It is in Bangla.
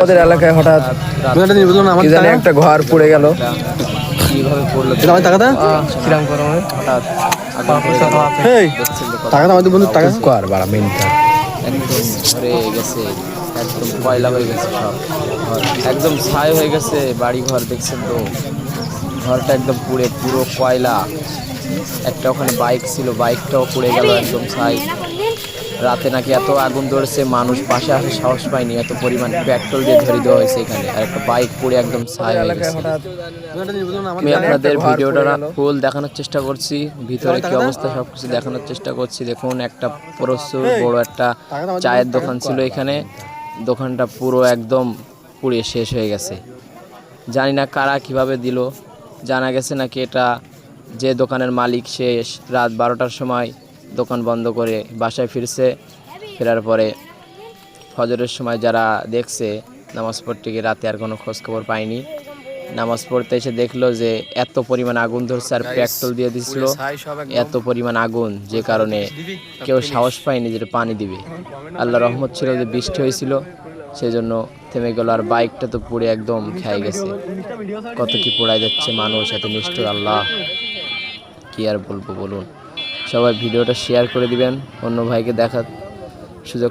আমাদের এলাকায় হঠাৎ কি জানি একটা ঘর পড়ে গেল। কীভাবে পড়ল? আমার টাকাটা? কিরাম গরমে হঠাৎ। আগুন পড়ে গেল। এই দেখছেন তো কত টাকাটা আমাদের বন্ধু টাকা। কর বাড়া মিনিটটা একদম ধরে গেছে একদম কয়লা হয়ে গেছে সব। একদম ছাই হয়ে গেছে বাড়ি ঘর দেখছেন তো? ঘরটা একদম পুড়ে পুরো কয়লা। একটা ওখানে বাইক ছিল বাইকটাও পুড়ে গেল একদম ছাই। রাতে নাকি এত আগুন ধরেছে, মানুষ পাশে আসে সাহস পায়নি, এত পরিমাণ পেট্রোল দিয়ে ধরে দেওয়া হয়েছে এখানে, আর একটা বাইক পুড়ে একদম ছাই হয়ে গেছে। আমি আপনাদের ভিডিওটা ফুল দেখানোর চেষ্টা করছি, ভিতরে কি অবস্থা সব কিছু দেখানোর চেষ্টা করছি। দেখুন, একটা প্রচুর বড় একটা চায়ের দোকান ছিল এখানে, দোকানটা পুরো একদম পুড়িয়ে শেষ হয়ে গেছে। জানি না কারা কীভাবে দিল, জানা গেছে নাকি এটা যে দোকানের মালিক সে রাত বারোটার সময় দোকান বন্ধ করে বাসায় ফিরছে। ফেরার পরে ফজরের সময় যারা দেখছে নামাজ পড়তে গিয়ে রাতে আর কোনো খোঁজখবর পায়নি। নামাজ পড়তে এসে দেখল যে এত পরিমাণ আগুন ধরছে আর পেট্রোল দিয়ে দিছিল। এত পরিমাণ আগুন যে কারণে কেউ সাহস পায়নি যে পানি দিবে। আল্লাহ রহমত ছিল যে বৃষ্টি হয়েছিল সেই জন্য থেমে গেল আর বাইকটা তো পুড়ে একদম খেয়ে গেছে। কত কি পোড়াই যাচ্ছে মানুষ এত নিষ্ঠুর আল্লাহ। কি আর বলব বলুন। সবাই ভিডিওটা শেয়ার করে দিবেন অন্য ভাইকে দেখার সুযোগ